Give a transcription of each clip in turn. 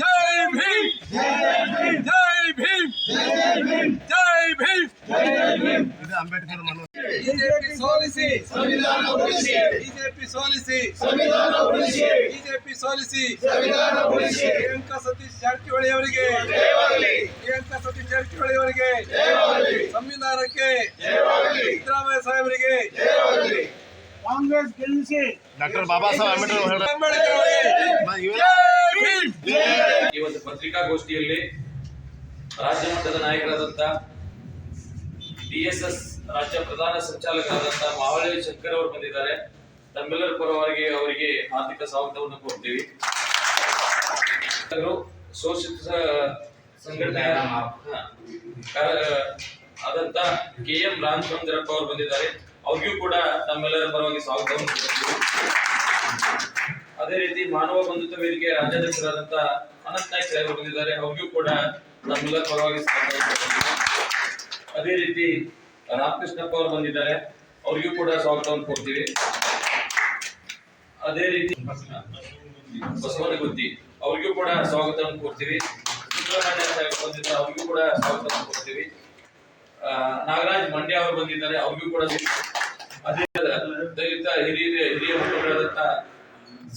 ಜೈ ಭೀಮ್ ಜೈ ಭೀಮ್ ಜೈ ಭೀಮ್ ಬಿಜೆಪಿ ಸೋಲಿಸಿ ಸಂವಿಧಾನ ಉಳಿಸಿ ಬಿಜೆಪಿ ಸೋಲಿಸಿ ಸಂವಿಧಾನ ಉಳಿಸಿ ಬಿಜೆಪಿ ಸೋಲಿಸಿ ಸಂವಿಧಾನ ಉಳಿಸಿ ಪ್ರಿಯಾಂಕಾ ಸತೀಶ್ ಜಾರಕಿಹೊಳಿ ಅವರಿಗೆ ಜಯವಾಗಲಿ ಸಂವಿಧಾನಕ್ಕೆ ಜಯವಾಗಲಿ ಸಿದ್ದರಾಮಯ್ಯ ಸಾಹೇಬರಿಗೆ ಜಯವಾಗಲಿ ಕಾಂಗ್ರೆಸ್ ಗೆಲ್ಲಿಸಿ. ಡಾಕ್ಟರ್ ಬಾಬಾ ಸಾಹೇಬ್ ಅಂಬೇಡ್ಕರ್ ಒಂದು ಪತ್ರಿಕಾಗೋಷ್ಠಿಯಲ್ಲಿ ರಾಜ್ಯ ಮಟ್ಟದ ನಾಯಕರಾದಂತ ಡಿಎಸ್ಎಸ್ ರಾಜ್ಯ ಪ್ರಧಾನ ಸಂಚಾಲಕರಾದಂತ ಮಾವಳಿ ಶಂಕರ್ ಅವರು ಬಂದಿದ್ದಾರೆ. ತಮ್ಮೆಲ್ಲರ ಪರವಾಗಿ ಅವರಿಗೆ ಆರ್ಥಿಕ ಸ್ವಾಗತವನ್ನು ಕೊಡ್ತೀವಿ ಶೋಷಿತ ಸಂಘಟನೆಯ ಆದಂತ ಕೆ ಎಂ ರಾಮಚಂದ್ರಪ್ಪ ಅವರು ಬಂದಿದ್ದಾರೆ. ಅವ್ರಿಗೂ ಕೂಡ ತಮ್ಮೆಲ್ಲರ ಪರವಾಗಿ ಸ್ವಾಗತವನ್ನು ಅದೇ ರೀತಿ ಮಾನವ ಬಂಧುತ್ವ ವೇದಿಕೆ ರಾಜ್ಯಾಧ್ಯಕ್ಷರಾದಂತ ಅನಂತ್ ನಾಯ್ಕ ಸಾಹೇಬರು ಬಂದಿದ್ದಾರೆ. ಅವ್ರಿಗೂ ಕೂಡ ನಮ್ಮೆಲ್ಲರ ಪರವಾಗಿ. ಅದೇ ರೀತಿ ರಾಮಕೃಷ್ಣಪ್ಪ ಅವರು ಬಂದಿದ್ದಾರೆ. ಅವ್ರಿಗೂ ಕೂಡ ಸ್ವಾಗತವನ್ನು ಕೊಡ್ತೀವಿ. ಅದೇ ರೀತಿ ಬಸವನಗುತ್ತಿ ಅವ್ರಿಗೂ ಕೂಡ ಸ್ವಾಗತವನ್ನು ಕೊಡ್ತೀವಿ. ಅವ್ರಿಗೂ ಕೂಡ ಕೊಡ್ತೀವಿ ನಾಗರಾಜ್ ಮಂಡ್ಯ ಅವರು ಬಂದಿದ್ದಾರೆ, ಅವ್ರಿಗೂ ಕೂಡ ಅದೇ ದಲಿತ ಹಿರಿಯ ಹಿರಿಯ ಮುಖಂಡರಾದಂತ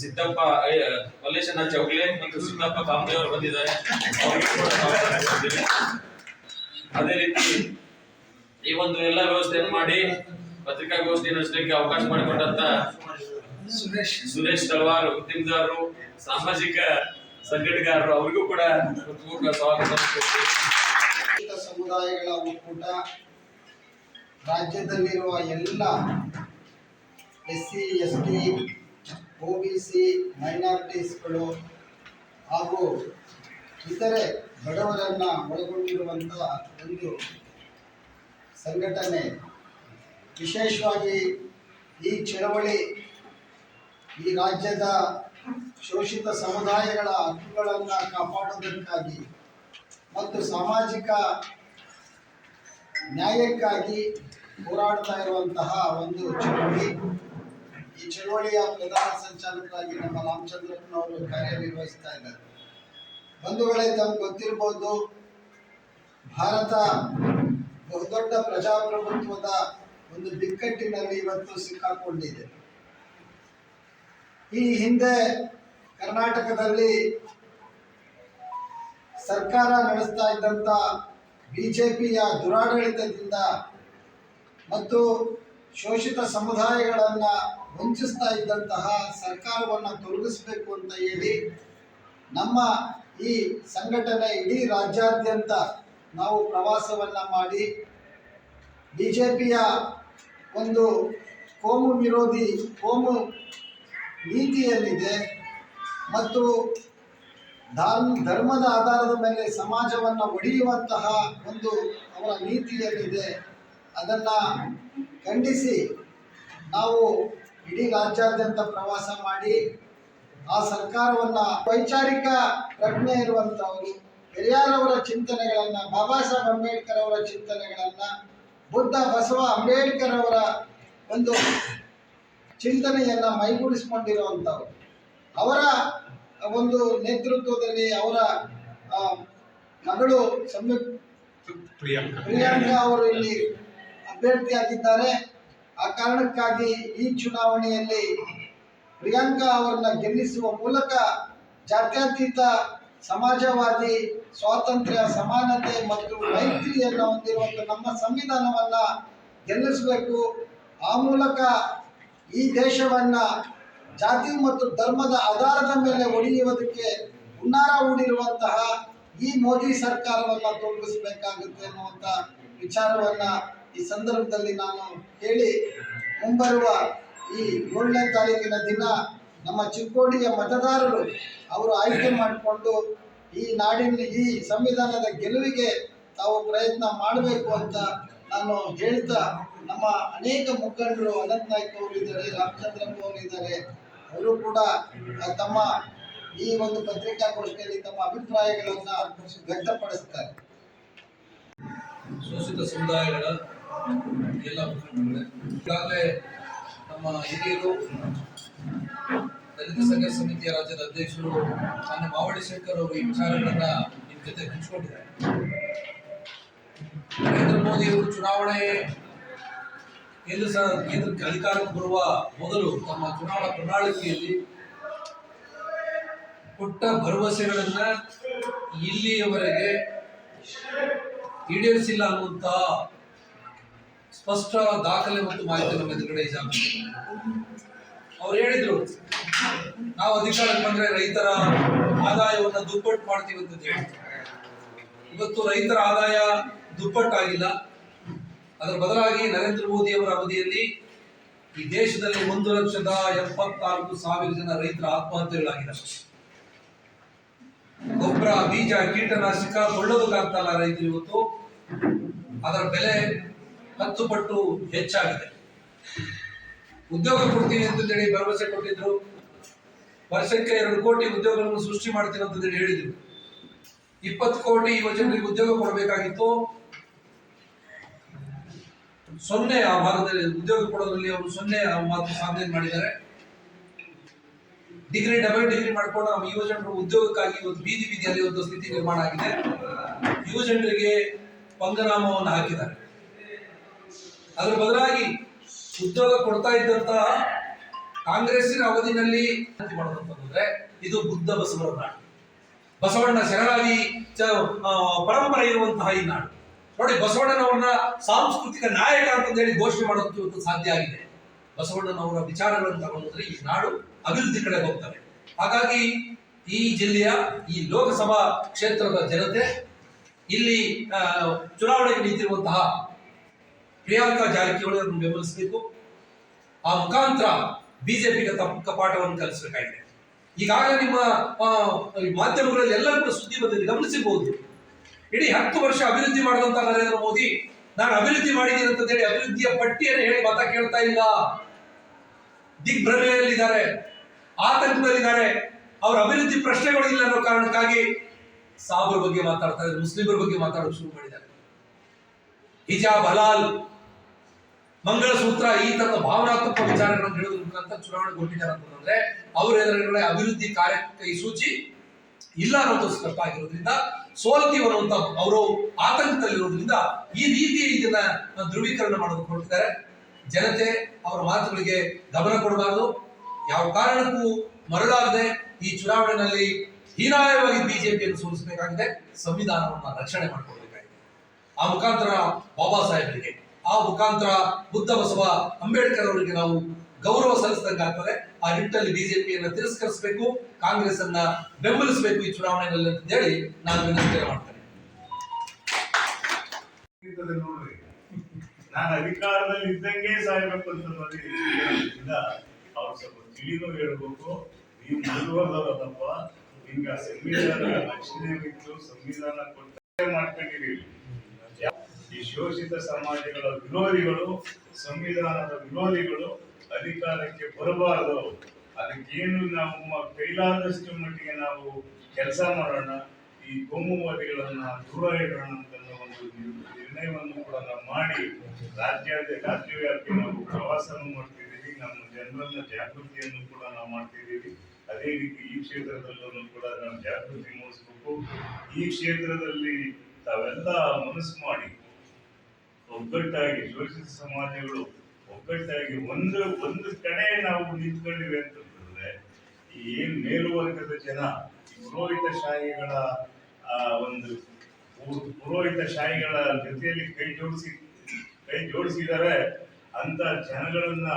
ಸಿದ್ದಪ್ಪ ಮಲ್ಲೇಶನ ಚೌಗ್ಲೆ ಮತ್ತು ಸಿದ್ದಪ್ಪ ಕಾಂಬೆ ಅವರು ಬಂದಿದ್ದಾರೆ ಅವ್ರಿಗೂ ಕೂಡ. ಅದೇ ರೀತಿ ಈ ಒಂದು ಎಲ್ಲ ವ್ಯವಸ್ಥೆಯನ್ನು ಮಾಡಿ ಪತ್ರಿಕಾಗೋಷ್ಠಿ ನಡೆಸಲಿಕ್ಕೆ ಅವಕಾಶ ಮಾಡಿಕೊಟ್ಟಂತ ಸುರೇಶ್ ಸುರೇಶ್ ತಳವಾರ್ ಉದ್ಯಮದಾರರು, ಸಾಮಾಜಿಕ ಸಂಘಟನೆಗಾರರು ಅವರಿಗೂ ಕೂಡ ಪೂರ್ಣ ಸ್ವಾಗತ ಸಮುದಾಯಗಳ ಒಕ್ಕೂಟ ರಾಜ್ಯದಲ್ಲಿರುವ ಎಲ್ಲ S C S T O B C, ಮೈನಾರಿಟೀಸ್ಗಳು ಹಾಗೂ ಇತರೆ ಬಡವರನ್ನು ಒಳಗೊಂಡಿರುವಂಥ ಒಂದು ಸಂಘಟನೆ. ವಿಶೇಷವಾಗಿ ಈ ಚಳವಳಿ ಈ ರಾಜ್ಯದ ಶೋಷಿತ ಸಮುದಾಯಗಳ ಹಕ್ಕುಗಳನ್ನು ಕಾಪಾಡುವುದಕ್ಕಾಗಿ ಮತ್ತು ಸಾಮಾಜಿಕ ನ್ಯಾಯಕ್ಕಾಗಿ ಹೋರಾಡ್ತಾ ಇರುವಂತಹ ಒಂದು ಚಳವಳಿ. ಈ ಚಳವಳಿಯ ಪ್ರಧಾನ ಸಂಚಾಲಕರಾಗಿ ನಮ್ಮ ರಾಮಚಂದ್ರಪ್ಪನವರು ಕಾರ್ಯನಿರ್ವಹಿಸ್ತಾ ಇದ್ದಾರೆ. ಬಂಧುಗಳೇ, ತಮ್ಗೆ ಗೊತ್ತಿರ್ಬೋದು, ಭಾರತ ಬಹುದೊಡ್ಡ ಪ್ರಜಾಪ್ರಭುತ್ವದ ಒಂದು ಬಿಕ್ಕಟ್ಟಿನಲ್ಲಿ ಇವತ್ತು ಸಿಕ್ಕಾಕೊಂಡಿದೆ. ಈ ಹಿಂದೆ ಕರ್ನಾಟಕದಲ್ಲಿ ಸರ್ಕಾರ ನಡೆಸ್ತಾ ಇದ್ದಂಥ ಬಿಜೆಪಿಯ ದುರಾಡಳಿತದಿಂದ ಮತ್ತು ಶೋಷಿತ ಸಮುದಾಯಗಳನ್ನು ವಂಚಿಸ್ತಾ ಇದ್ದಂತಹ ಸರ್ಕಾರವನ್ನು ತೊಲಗಿಸಬೇಕು ಅಂತ ಹೇಳಿ ನಮ್ಮ ಈ ಸಂಘಟನೆ ಇಡೀ ರಾಜ್ಯಾದ್ಯಂತ ನಾವು ಪ್ರವಾಸವನ್ನು ಮಾಡಿ ಬಿ ಜೆ ಪಿಯ ಒಂದು ಕೋಮು ವಿರೋಧಿ ಕೋಮು ನೀತಿಯಲ್ಲಿದೆ. ಮತ್ತು ಧರ್ಮ, ಧರ್ಮದ ಆಧಾರದ ಮೇಲೆ ಸಮಾಜವನ್ನು ಒಡೆಯುವಂತಹ ಒಂದು ಅವರ ನೀತಿಯಲ್ಲಿದೆ. ಅದನ್ನು ಖಂಡಿಸಿ ನಾವು ಇಡೀ ರಾಜ್ಯಾದ್ಯಂತ ಪ್ರವಾಸ ಮಾಡಿ ಆ ಸರ್ಕಾರವನ್ನು ವೈಚಾರಿಕ ಪ್ರಜ್ಞೆ ಇರುವಂಥವರು ಪೆರಿಯಾರವರ ಚಿಂತನೆಗಳನ್ನು, ಬಾಬಾ ಸಾಹೇಬ್ ಅಂಬೇಡ್ಕರ್ ಅವರ ಚಿಂತನೆಗಳನ್ನು, ಬುದ್ಧ ಬಸವ ಅಂಬೇಡ್ಕರ್ ಅವರ ಒಂದು ಚಿಂತನೆಯನ್ನು ಮೈಗೂಡಿಸಿಕೊಂಡಿರುವಂಥವ್ರು ಅವರ ಒಂದು ನೇತೃತ್ವದಲ್ಲಿ ಅವರ ಮಗಳು ಪ್ರಿಯಾಂಕಾ. ಅವರು ಇಲ್ಲಿ ಅಭ್ಯರ್ಥಿಯಾಗಿದ್ದಾರೆ. ಆ ಕಾರಣಕ್ಕಾಗಿ ಈ ಚುನಾವಣೆಯಲ್ಲಿ ಪ್ರಿಯಾಂಕಾ ಅವರನ್ನ ಗೆಲ್ಲಿಸುವ ಮೂಲಕ ಜಾತ್ಯತೀತ ಸಮಾಜವಾದಿ ಸ್ವಾತಂತ್ರ್ಯ ಸಮಾನತೆ ಮತ್ತು ಮೈತ್ರಿಯನ್ನು ಹೊಂದಿರುವಂಥ ನಮ್ಮ ಸಂವಿಧಾನವನ್ನ ಗೆಲ್ಲಿಸಬೇಕು. ಆ ಮೂಲಕ ಈ ದೇಶವನ್ನ ಜಾತಿ ಮತ್ತು ಧರ್ಮದ ಆಧಾರದ ಮೇಲೆ ಒಡೆಯುವುದಕ್ಕೆ ಹುನ್ನಾರ ಹೂಡಿರುವಂತಹ ಈ ಮೋದಿ ಸರ್ಕಾರವನ್ನು ತೊಲಗಿಸಬೇಕಾಗುತ್ತೆ ಅನ್ನುವಂಥ ವಿಚಾರವನ್ನ ಈ ಸಂದರ್ಭದಲ್ಲಿ ನಾನು ಹೇಳಿ ಮುಂಬರುವ ಈ ಏಳನೇ ತಾರೀಕಿನ ದಿನ ನಮ್ಮ ಚಿಕ್ಕೋಡಿಯ ಮತದಾರರು ಅವರು ಆಯ್ಕೆ ಮಾಡಿಕೊಂಡು ಈ ನಾಡಿನ ಈ ಸಂವಿಧಾನದ ಗೆಲುವಿಗೆ ತಾವು ಪ್ರಯತ್ನ ಮಾಡಬೇಕು ಅಂತ ನಾನು ಹೇಳ್ತಾ ನಮ್ಮ ಅನೇಕ ಮುಖಂಡರು ಅನಂತ್ ನಾಯ್ಕ ಅವರು ಇದ್ದಾರೆ, ರಾಮಚಂದ್ರಪ್ಪ ಅವರು ಅವರು ಕೂಡ ತಮ್ಮ ಈ ಒಂದು ಪತ್ರಿಕಾಗೋಷ್ಠಿಯಲ್ಲಿ ತಮ್ಮ ಅಭಿಪ್ರಾಯಗಳನ್ನ ವ್ಯಕ್ತಪಡಿಸ್ತಾರೆ. ಶೋಷಿತ ಸಮುದಾಯಗಳ ಎಲ್ಲ ಈಗಾಗಲೇ ನಮ್ಮ ಹಿರಿಯರು, ದಲಿತ ಸಂಘರ್ಷ ಸಮಿತಿಯ ರಾಜ್ಯದ ಅಧ್ಯಕ್ಷರು ಮಾನ್ಯ ಮಾವಳಿ ಶಂಕರ್ ಅವರು ಈ ವಿಚಾರಗಳನ್ನ ನಿಮ್ಮ ಜೊತೆ ಹಂಚಿಕೊಂಡಿದ್ದಾರೆ. ನರೇಂದ್ರ ಮೋದಿ ಅವರು ಚುನಾವಣೆ ಕೇಂದ್ರ ಸಹ ಕೇಂದ್ರಕ್ಕೆ ಅಧಿಕಾರಕ್ಕೆ ಬರುವ ಮೊದಲು ತಮ್ಮ ಚುನಾವಣಾ ಪ್ರಣಾಳಿಕೆಯಲ್ಲಿ ಕೊಟ್ಟ ಭರವಸೆಗಳನ್ನ ಇಲ್ಲಿಯವರೆಗೆ ಈಡೇರಿಸಿಲ್ಲ ಅನ್ನುವಂತ ಸ್ಪಷ್ಟ ದಾಖಲೆ ಮತ್ತು ಮಾಹಿತಿ ನಮ್ಮ ಎದುರುಗಡೆ ಅವ್ರು ಹೇಳಿದ್ರು, ನಾವು ಅಧಿಕಾರಕ್ಕೆ ಬಂದ್ರೆ ರೈತರ ಆದಾಯವನ್ನು ದುಪ್ಪಟ್ಟು ಮಾಡ್ತೀವಿ ಅಂತ ಹೇಳಿ ಇವತ್ತು ರೈತರ ಆದಾಯ ದುಪ್ಪಟ್ಟಾಗಿಲ್ಲ. ಅದರ ಬದಲಾಗಿ ನರೇಂದ್ರ ಮೋದಿ ಅವರ ಅವಧಿಯಲ್ಲಿ ಈ ದೇಶದಲ್ಲಿ ಒಂದು ಲಕ್ಷದ ಎಪ್ಪತ್ನಾಲ್ಕು ಸಾವಿರ ಜನ ರೈತರ ಆತ್ಮಹತ್ಯೆಗಳಾಗಿದೆ ಗೊಬ್ಬರ, ಬೀಜ, ಕೀಟನಾಶಕ ಕೊಳ್ಳೋದಕ್ಕಾಗ್ತಲ್ಲ ರೈತರು ಇವತ್ತು. ಅದರ ಬೆಲೆ ಹತ್ತು ಪಟ್ಟು ಹೆಚ್ಚಾಗಿದೆ. ಉದ್ಯೋಗ ಎಂದು ಹೇಳಿ ಭರವಸೆ ಕೊಟ್ಟಿದ್ರು. ವರ್ಷಕ್ಕೆ ಎರಡು ಕೋಟಿ ಉದ್ಯೋಗಗಳನ್ನು ಸೃಷ್ಟಿ ಮಾಡ್ತೀವಿ ಹೇಳಿ ಹೇಳಿದ್ರು. ಇಪ್ಪತ್ತು ಕೋಟಿ ಯುವಜನರಿಗೆ ಉದ್ಯೋಗ ಕೊಡಬೇಕಾಗಿತ್ತು. ಸೊನ್ನೆ ಆ ಭಾಗದಲ್ಲಿ ಉದ್ಯೋಗ ಕೊಡೋದ್ರಲ್ಲಿ ಅವರು ಸೊನ್ನೆ ಮಾತು ಸಾಧನೆ ಮಾಡಿದ್ದಾರೆ. ಡಿಗ್ರಿ ಡಬಲ್ ಡಿಗ್ರಿ ಮಾಡ್ಕೊಂಡು ನಮ್ಮ ಯುವಜನರು ಉದ್ಯೋಗಕ್ಕಾಗಿ ಒಂದು ಬೀದಿ ಬೀದಿಯಲ್ಲಿ ಒಂದು ಸ್ಥಿತಿ ನಿರ್ಮಾಣ ಆಗಿದೆ. ಯುವಜನರಿಗೆ ಪಂಗನಾಮವನ್ನು ಹಾಕಿದ್ದಾರೆ. ಅದರ ಬದಲಾಗಿ ಉದ್ಯೋಗ ಕೊಡ್ತಾ ಇದ್ದಂತಹ ಕಾಂಗ್ರೆಸ್ಸಿನ ಅವಧಿನಲ್ಲಿ ಮಾಡೋದಂತಂದ್ರೆ ಇದು ಬುದ್ಧ ಬಸವರ ನಾಡು. ಬಸವಣ್ಣ ಶರಣಾಗಿ ಪರಂಪರೆ ಇರುವಂತಹ ಈ ನಾಡು. ನೋಡಿ, ಬಸವಣ್ಣನವರನ್ನ ಸಾಂಸ್ಕೃತಿಕ ನಾಯಕ ಅಂತ ಹೇಳಿ ಘೋಷಣೆ ಮಾಡೋದಕ್ಕೆ ಇವತ್ತು ಸಾಧ್ಯ ಆಗಿದೆ. ಬಸವಣ್ಣನವರ ವಿಚಾರಗಳನ್ನು ತಗೊಂಡ್ರೆ ಈ ನಾಡು ಅಭಿವೃದ್ಧಿ ಕಡೆ ಹೋಗ್ತವೆ. ಹಾಗಾಗಿ ಈ ಜಿಲ್ಲೆಯ, ಈ ಲೋಕಸಭಾ ಕ್ಷೇತ್ರದ ಜನತೆ, ಇಲ್ಲಿ ಚುನಾವಣೆಗೆ ನಿಂತಿರುವಂತಹ ಪ್ರಿಯಾಂಕಾ ಜಾರಕಿಹೊಳಿ ಅವರನ್ನು ಬೆಂಬಲಿಸಬೇಕು. ಆ ಮುಖಾಂತರ ಬಿಜೆಪಿಗೆ ತಕ್ಕ ಪಾಠವನ್ನು ಕಲಿಸಬೇಕಾಗಿದೆ. ಈಗಾಗಲೇ ನಿಮ್ಮ ಮಾಧ್ಯಮಗಳಲ್ಲಿ ಎಲ್ಲರೂ ಕೂಡ ಸುದ್ದಿ ಬಂದಿದೆ ಗಮನಿಸಬಹುದು ಇಡೀ ಹತ್ತು ವರ್ಷ ಅಭಿವೃದ್ಧಿ ಮಾಡಿದಂತ ನರೇಂದ್ರ ಮೋದಿ, ನಾನು ಅಭಿವೃದ್ಧಿ ಮಾಡಿದ್ದೀನಿ ಅಂತ ಹೇಳಿ ಅಭಿವೃದ್ಧಿಯ ಪಟ್ಟಿಯನ್ನು ಹೇಳಿ ಮತ ಕೇಳ್ತಾ ಇಲ್ಲ. ದಿಗ್ಭ್ರಮೆಯಲ್ಲಿದ್ದಾರೆ, ಆತಂಕದಲ್ಲಿದ್ದಾರೆ. ಅವರ ಅಭಿವೃದ್ಧಿ ಪ್ರಶ್ನೆಗಳು ಇಲ್ಲ ಅನ್ನೋ ಕಾರಣಕ್ಕಾಗಿ ಸಾಬರ ಬಗ್ಗೆ ಮಾತಾಡ್ತಾ ಇದ್ದಾರೆ, ಮುಸ್ಲಿಮರ ಬಗ್ಗೆ ಮಾತಾಡೋಕೆ ಶುರು ಮಾಡಿದ್ದಾರೆ. ಹಿಜಾಬ್ ಹಲಾಲ್, ಮಂಗಳಸೂತ್ರ, ಈ ತರದ ಭಾವನಾತ್ಮಕ ವಿಚಾರಗಳನ್ನು ಹೇಳೋದ್ರ ಮುಖಾಂತರ ಚುನಾವಣೆಗೊಂಡಿದ್ದಾರೆ ಅಂತಂದ್ರೆ ಅವರ ಎದುರುಗಡೆ ಅಭಿವೃದ್ಧಿ ಕಾರ್ಯಕ್ಕೆ ಈ ಸೂಚಿ ಇಲ್ಲ ಅನ್ನೋದು ಸ್ಪಷ್ಟ ಆಗಿರೋದ್ರಿಂದ ಸೋಲ್ತೀವಿ ಅನ್ನುವಂತ ಅವರು ಆತಂಕದಲ್ಲಿರೋದ್ರಿಂದ ಈ ರೀತಿ ಇದನ್ನ ಧ್ರುವೀಕರಣ ಮಾಡೋದಕ್ಕೆ ಹೊರಟಿದ್ದಾರೆ. ಜನತೆ ಅವರ ಮಾತುಗಳಿಗೆ ಗಮನ ಕೊಡಬಾರದು. ಯಾವ ಕಾರಣಕ್ಕೂ ಮರಳಾಗದೆ ಈ ಚುನಾವಣೆಯಲ್ಲಿ ಹೀನಾಯವಾಗಿ ಬಿಜೆಪಿಯನ್ನು ಸೋಲಿಸಬೇಕಾಗಿದೆ. ಸಂವಿಧಾನವನ್ನು ರಕ್ಷಣೆ ಮಾಡಿಕೊಳ್ಬೇಕಾಗಿದೆ. ಆ ಮುಖಾಂತರ ಬಾಬಾ ಸಾಹೇಬರಿಗೆ, ಆ ಮುಖಾಂತರ ಬುದ್ಧ ಬಸವ ಅಂಬೇಡ್ಕರ್ ಅವರಿಗೆ ನಾವು ಗೌರವ ಸಲ್ಲಿಸಿದಂಗಾಗ್ತದೆ ಆ ನಿಟ್ಟಲ್ಲಿ ಬಿಜೆಪಿಯನ್ನು ತಿರಸ್ಕರಿಸಬೇಕು ಕಾಂಗ್ರೆಸ್ ಅನ್ನ ಬೆಂಬಲಿಸಬೇಕು ಈ ಚುನಾವಣೆಗಳಲ್ಲಿ ಅಂತ ಹೇಳಿ ನಾನು ವಿನಂತಿ ಮಾಡ್ತೇನೆ. ನಾನು ಅಧಿಕಾರದಲ್ಲಿ ಇದ್ದಂಗೆ ಸಾಯ್ಬೇಕು ಅಂತ ಅವ್ರು ಸ್ವಲ್ಪ ತಿಳಿದು ಹೇಳ್ಬೇಕು. ನೀವು ಮುಂದುವರೆದವರಲ್ಲಪ್ಪ ಹಿಂಗ ಸಂವಿಧಾನ, ರಕ್ಷಣೆ ಬಿಟ್ಟು ಸಂವಿಧಾನ ಕೊಟ್ಟ ಮಾಡ್ಕೊಂಡಿರಿ. ಈ ಶೋಷಿತ ಸಮಾಜಗಳ ವಿರೋಧಿಗಳು, ಸಂವಿಧಾನದ ವಿರೋಧಿಗಳು ಅಧಿಕಾರಕ್ಕೆ ಬರಬಾರದು. ಅದಕ್ಕೇನು ನಾವು ಕೈಲಾದಷ್ಟು ಮಟ್ಟಿಗೆ ನಾವು ಕೆಲಸ ಮಾಡೋಣ, ಈ ಕೋಮುವಾದಿಗಳನ್ನ ದೂರ ಇಡೋಣ ಅಂತ ಒಂದು ನಿರ್ಣಯವನ್ನು ಕೂಡ ನಾವು ಮಾಡಿ ರಾಜ್ಯ ರಾಜ್ಯವ್ಯಾಪಿ ನಾವು ಪ್ರವಾಸವನ್ನು ಮಾಡ್ತಿದ್ದೀವಿ, ನಮ್ಮ ಜನರನ್ನ ಜಾಗೃತಿಯನ್ನು ಕೂಡ ನಾವು ಮಾಡ್ತಿದ್ದೀವಿ. ಅದೇ ರೀತಿ ಈ ಕ್ಷೇತ್ರದಲ್ಲೂ ಕೂಡ ನಾವು ಜಾಗೃತಿ ಮೂಡಿಸ್ಬೇಕು. ಈ ಕ್ಷೇತ್ರದಲ್ಲಿ ತಾವೆಲ್ಲ ಮನಸ್ಸು ಮಾಡಿ, ಒಗ್ಗಟ್ಟಾಗಿ ಶೋಷಿತ ಸಮಾಜಗಳು ಒಗ್ಗಟ್ಟಾಗಿ ಒಂದು ಒಂದು ಕಡೆ ನಾವು ನಿಂತ್ಕೊಂಡಿವೆ ಅಂತಂದ್ರೆ ಈ ಮೇಲುವರ್ಗದ ಜನ, ಪುರೋಹಿತ ಶಾಹಿಗಳ ಒಂದು ಪುರೋಹಿತ ಶಾಹಿಗಳ ಜೊತೆಯಲ್ಲಿ ಕೈ ಜೋಡಿಸಿ, ಕೈ ಜೋಡಿಸಿದರೆ ಅಂತ ಜನಗಳನ್ನ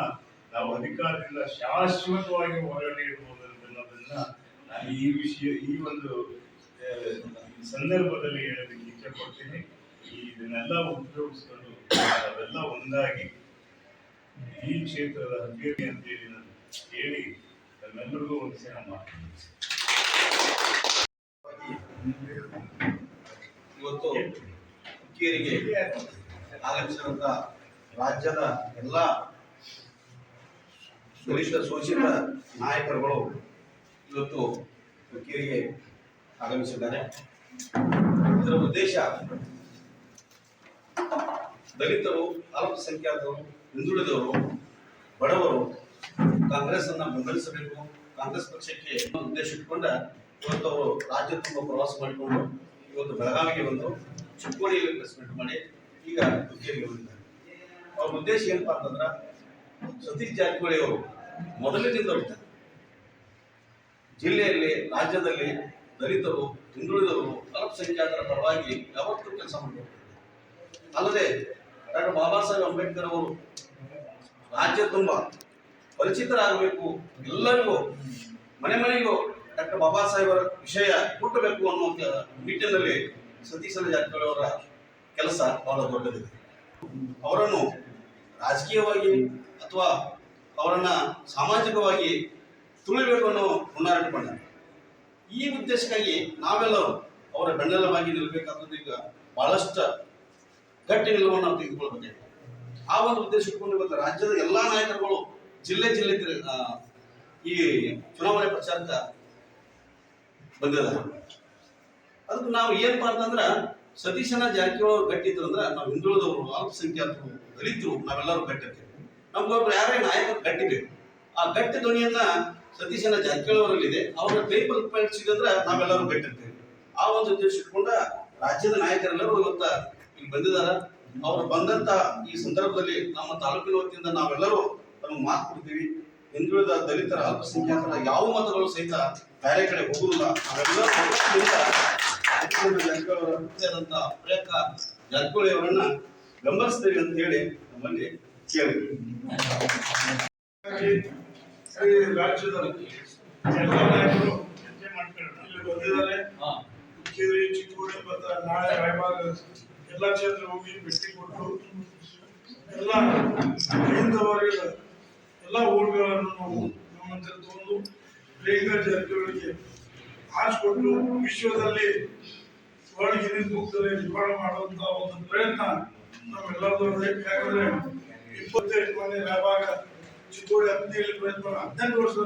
ನಾವು ಅಧಿಕಾರದಿಂದ ಶಾಶ್ವತವಾಗಿ ಹೊರಗಡೆ ಇರಬಹುದು ಅಂತ ಅನ್ನೋದನ್ನ ನಾನು ಈ ವಿಷಯ, ಈ ಒಂದು ಸಂದರ್ಭದಲ್ಲಿ ಹೇಳೋದಕ್ಕೆ ಇಚ್ಛೆ ಪಡ್ತೀನಿ. ಇದನ್ನೆಲ್ಲ ಉಪಯೋಗಿಸ್ಕೊಂಡು ಅದೆಲ್ಲ ಒಂದಾಗಿ ಈ ಕ್ಷೇತ್ರದ ಅಭ್ಯರ್ಥಿ ಅಂತೇಳಿ ನಾನು ಹೇಳಿ ನಮ್ಮೆಲ್ಲರಿಗೂ ಒಂದು ಸಹ ಮಾತು ಇವತ್ತು ಹುಕ್ಕೇರಿಗೆ ಆಗಮಿಸಿದಂತ ರಾಜ್ಯದ ಎಲ್ಲ ದಲಿತ ಶೋಷಿತ ನಾಯಕರುಗಳು ಇವತ್ತು ಹುಕ್ಕೇರಿಗೆ ಆಗಮಿಸಿದ್ದಾರೆ. ಇದರ ಉದ್ದೇಶ ದಲಿತರು ಅಲ್ಪಸಂಖ್ಯಾತರು ಹಿಂದುಳಿದವರು, ಬಡವರು ಕಾಂಗ್ರೆಸ್ ಅನ್ನ ಬೆಂಬಲಿಸಬೇಕು. ಕಾಂಗ್ರೆಸ್ ಪಕ್ಷಕ್ಕೆ ಉದ್ದೇಶ ಇಟ್ಕೊಂಡ ಇವತ್ತು ಅವರು ರಾಜ್ಯ ತುಂಬ ಪ್ರವಾಸ ಮಾಡಿಕೊಂಡು ಇವತ್ತು ಬೆಳಗಾವಿಗೆ ಬಂದು ಚಿಕ್ಕೋಡಿಯಲ್ಲಿ ಪ್ರೆಸ್ ಮಾಡಿ ಈಗ ಉದ್ಯೋಗಿ ಬಂದಿದ್ದಾರೆ. ಅವ್ರ ಉದ್ದೇಶ ಏನಪ್ಪಾ ಅಂತಂದ್ರ ಸತೀಶ್ ಜಾರಕಿಹೊಳಿ ಅವರು ಮೊದಲಿನಿಂದ ಜಿಲ್ಲೆಯಲ್ಲಿ, ರಾಜ್ಯದಲ್ಲಿ ದಲಿತರು, ಹಿಂದುಳಿದವರು ಅಲ್ಪಸಂಖ್ಯಾತರ ಪರವಾಗಿ ಯಾವತ್ತೂ ಕೆಲಸ ಮಾಡಬೇಕು ಅಲ್ಲದೆ ಡಾಕ್ಟರ್ ಬಾಬಾ ಸಾಹೇಬ್ ಅಂಬೇಡ್ಕರ್ ಅವರು ರಾಜ್ಯ ತುಂಬ ಪರಿಚಿತರಾಗಬೇಕು. ಎಲ್ಲರಿಗೂ, ಮನೆ ಮನೆಗೂ ಡಾಕ್ಟರ್ ಬಾಬಾ ಸಾಹೇಬರ ವಿಷಯ ಮುಟ್ಟಬೇಕು ಅನ್ನುವಂಥ ನಿಟ್ಟಿನಲ್ಲಿ ಸತೀಶ್ ಜಾರಕಿಹೊಳಿ ಅವರ ಕೆಲಸ ಬಹಳ ದೊಡ್ಡದಿದೆ. ಅವರನ್ನು ರಾಜಕೀಯವಾಗಿ ಅಥವಾ ಅವರನ್ನ ಸಾಮಾಜಿಕವಾಗಿ ತುಳಿಬೇಕು ಅನ್ನೋ ಹುನ್ನಾರಿಟ್ಕೊಂಡ ಈ ಉದ್ದೇಶಕ್ಕಾಗಿ ನಾವೆಲ್ಲರೂ ಅವರ ಬೆನ್ನೆಲವಾಗಿ ನಿಲ್ಲಬೇಕಾದದ್ದು ಈಗ ಬಹಳಷ್ಟು ಗಟ್ಟಿ ನಿಲುವನ್ನು ನಾವು ತೆಗೆದುಕೊಳ್ಬೇಕಾಗಿದೆ. ಆ ಒಂದು ಉದ್ದೇಶ ಇಟ್ಕೊಂಡು ಇವತ್ತು ರಾಜ್ಯದ ಎಲ್ಲಾ ನಾಯಕರುಗಳು ಜಿಲ್ಲೆ ಜಿಲ್ಲೆ ಈ ಚುನಾವಣೆ ಪ್ರಚಾರಕ್ಕೆ ಬಂದಿದ್ದಾರೆ. ಅದಕ್ಕೆ ನಾವು ಏನ್ಪಾ ಅಂತಂದ್ರ ಸತೀಶನ ಜಾರಕಿಹೊಳಿ ಗಟ್ಟಿದ್ರು ಅಂದ್ರೆ ನಾವು ಹಿಂದುಳಿದವರು ಅಲ್ಪಸಂಖ್ಯಾತರು ದಲಿತರು, ನಾವೆಲ್ಲರೂ ಗಟ್ಟಿರ್ತೀವಿ. ನಮ್ಗೊಬ್ರು ಯಾರೇ ನಾಯಕರು ಗಟ್ಟಿಬೇಕು ಆ ಗಟ್ಟಿ ಧ್ವನಿಯನ್ನ ಸತೀಶನ ಜಾರಕಿಹೊಳಿ ಅವರಲ್ಲಿದೆ. ಅವರ ಕೈ ಬಲಪಡಿಸಿದ್ರೆ ನಾವೆಲ್ಲರೂ ಗಟ್ಟಿರ್ತೀವಿ. ಆ ಒಂದು ಉದ್ದೇಶ ಇಟ್ಕೊಂಡ ರಾಜ್ಯದ ನಾಯಕರೆಲ್ಲರೂ ಇವತ್ತ ಇಲ್ಲಿ ಬಂದಿದ್ದಾರೆ. ಅವರು ಬಂದಂತ ಈ ಸಂದರ್ಭದಲ್ಲಿ ನಮ್ಮ ತಾಲೂಕಿನ ವತಿಯಿಂದ ನಾವೆಲ್ಲರೂ ತಮಗೆ ಮಾತು ಕೊಡ್ತೀವಿ. ಹಿಂದುಳಿದ ದಲಿತರ, ಅಲ್ಪಸಂಖ್ಯಾತರ ಯಾವ ಮತಗಳು ಸಹಿತ ಬೇರೆ ಕಡೆ ಹೋಗುವುದಿಲ್ಲ. ನಾವೆಲ್ಲರೂ ಪ್ರೇಕ ಜಾರಕಿಹೊಳಿ ಅವರನ್ನ ಬೆಂಬಲಿಸ್ತೇವೆ ಅಂತ ಹೇಳಿ ನಮ್ಮಲ್ಲಿ ಕೇಳಿ. ರಾಜ್ಯದ ಎಲ್ಲ ನಾಯಕರು ಚರ್ಚೆ ಮಾಡ್ಕೊಳ್ಳೋಣ. ಇಲ್ಲಿ ಬಂದಿದ್ದಾರೆ ಹುಕ್ಕೇರಿ ಚಿಕ್ಕೋಡಿ ಮತ್ತು ನಾಳೆ ರಾಯಬಾಗ ಎಲ್ಲ ಕ್ಷೇತ್ರ ಹೋಗಿ ಭೇಟಿ ಕೊಟ್ಟು ಎಲ್ಲ ಹೈಂದವರಿಗೆ ಎಲ್ಲ ಊರುಗಳನ್ನು ನಾವು ನಮ್ಮಂತೆ ತಗೊಂಡು ಬೇಗ ಜಾರಕಿಹೊಳಿಗೆ ಕೊಟ್ಟು ವಿಶ್ವದಲ್ಲಿ ವರ್ಲ್ಡ್ ಗಿನ್ನಿಸ್ ಬುಕ್ದಲ್ಲಿ ನಿರ್ಮಾಣ ಮಾಡುವಂತ ಒಂದು ಪ್ರಯತ್ನ ನಮ್ಮೆಲ್ಲರದು ಇದೆ. ಯಾಕಂದ್ರೆ ಇಪ್ಪತ್ತೈದು ಮನೆ ರಾಯಬಾಗ ಚಿಕ್ಕೋಡಿ ಹದಿನೈದು ಪ್ರಯತ್ನ ಹದಿನೆಂಟು ವರ್ಷ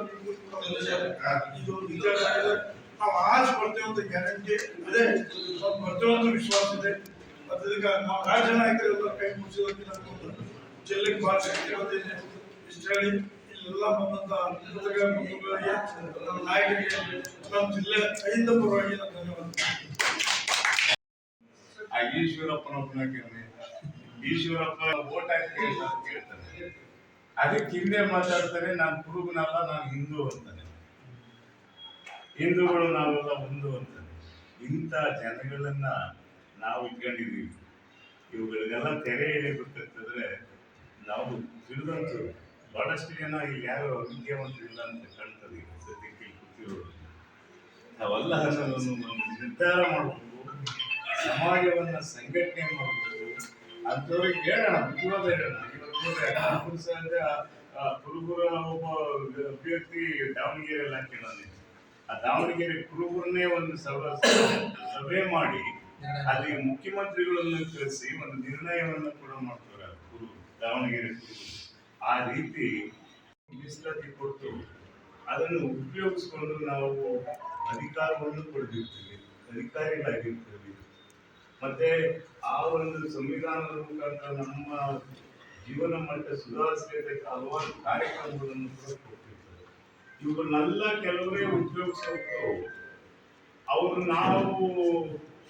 ಇದು ಇತಿಹಾಸ ಇದೆ ನಾವು ಬರ್ತೇವೆ ಅಂತ ಗ್ಯಾರಂಟಿ ಅದೇ ನಾವು ಬರ್ತೇವೆ ಅಂತ ವಿಶ್ವಾಸ ಇದೆ. ಜನ ಕೈ ಭಾಳ ಇಲ್ಲೆಲ್ಲ ಈಶ್ವರಪ್ಪ ಓಟ್ ಹಾಕಿ ಅದಕ್ಕೆ ಹಿಂದೆ ಮಾತಾಡ್ತಾರೆ, ನಾನು ಕುರುಬನಲ್ಲ, ನಾನು ಹಿಂದೂ ಅಂತಾನೆ. ಹಿಂದೂಗಳು ನಾವೆಲ್ಲ ಒಂದು ಅಂತಾನೆ. ಇಂಥ ಜನಗಳನ್ನ ನಾವು ಇಟ್ಕೊಂಡಿದ್ದೀವಿ. ಇವುಗಳಿಗೆಲ್ಲ ತೆರೆ ಎಳಿಬೇಕಂತಂದ್ರೆ ನಾವು ತಿಳಿದಂತು ಬಹಳಷ್ಟು ಜನ ಇಲ್ಲಿ ಯಾರು ವಿದ್ಯಾವಂತರಿಲ್ಲ ಅಂತ ಕಾಣ್ತದೆ ಈಗ ಸದ್ಯಕ್ಕೆ ಕೂತಿರೋರು. ನಾವೆಲ್ಲ ಒಂದು ನಿರ್ಧಾರ ಮಾಡಬಹುದು ಸಮಾಜವನ್ನ ಸಂಘಟನೆ ಮಾಡಬಹುದು ಅಂಥವ್ರಿಗೆ ಹೇಳೋಣ ಬಿಡುವುದೇ ಹೇಳೋಣ. ಅಣ್ಣಾಪುರ ಕುರುಬುರ ಒಬ್ಬ ಅಭ್ಯರ್ಥಿ ದಾವಣಗೆರೆಯಲ್ಲಿ ಕೇಳೋದಿಲ್ಲ ಆ ದಾವಣಗೆರೆ ಕುರುಬುರನ್ನೇ ಒಂದು ಸಭೆ ಸಭೆ ಮಾಡಿ ಅಲ್ಲಿ ಮುಖ್ಯಮಂತ್ರಿಗಳನ್ನು ಕರೆಸಿ ಒಂದು ನಿರ್ಣಯವನ್ನು ಕೂಡ ಮಾಡ್ತಾರೆ ದಾವಣಗೆರೆ ಆ ರೀತಿ ಮೀಸಲಾತಿ ಕೊಟ್ಟು ಅದನ್ನು ಉಪಯೋಗಿಸ್ಕೊಂಡು ನಾವು ಅಧಿಕಾರವನ್ನು ಪಡೆದಿರ್ತೀವಿ, ಅಧಿಕಾರಿಗಳಾಗಿರ್ತೀವಿ. ಮತ್ತೆ ಆ ಒಂದು ಸಂವಿಧಾನದ ಮುಖಾಂತರ ನಮ್ಮ ಜೀವನ ಮಟ್ಟ ಸುಧಾರಿಸಲಿಕ್ಕೆ ಹಲವಾರು ಕಾರ್ಯಕ್ರಮಗಳನ್ನು ಕೂಡ ಕೊಟ್ಟಿರ್ತಾರೆ. ಇವುಗಳನ್ನೆಲ್ಲ ಕೆಲವರೇ ಉಪಯೋಗಿಸ್ಕೊಂಡು ಅವರು ನಾವು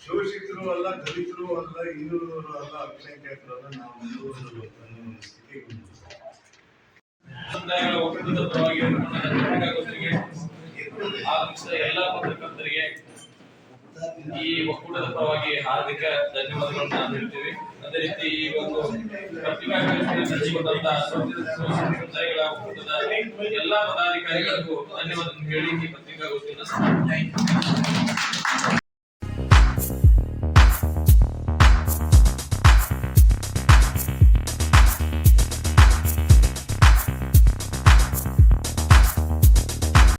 ಶೋಷಿತರು ಅಲ್ಲ, ದಲಿತರು ಅಲ್ಲ ಹಿಂದುಳಿದವರು ಅಲ್ಲ ಅಲ್ಪಸಂಖ್ಯಾತರು ಅಲ್ಲ ನಾವು ಎಲ್ಲ ಪತ್ರಕರ್ತರಿಗೆ ಈ ಒಕ್ಕೂಟದ ಪರವಾಗಿ ಹಾರ್ದಿಕ ಧನ್ಯವಾದಗಳನ್ನ ಹೇಳ್ತೀವಿ. ಅದೇ ರೀತಿ ಈ ಒಂದು ಪ್ರತಿಭಾ ಸಮುದಾಯಗಳ ಒಕ್ಕೂಟದ ಎಲ್ಲಾ ಪದಾಧಿಕಾರಿಗಳಿಗೂ ಧನ್ಯವಾದ ಹೇಳಿ ಈ ಪತ್ರಿಕಾಗೋಷ್ಠಿಯನ್ನು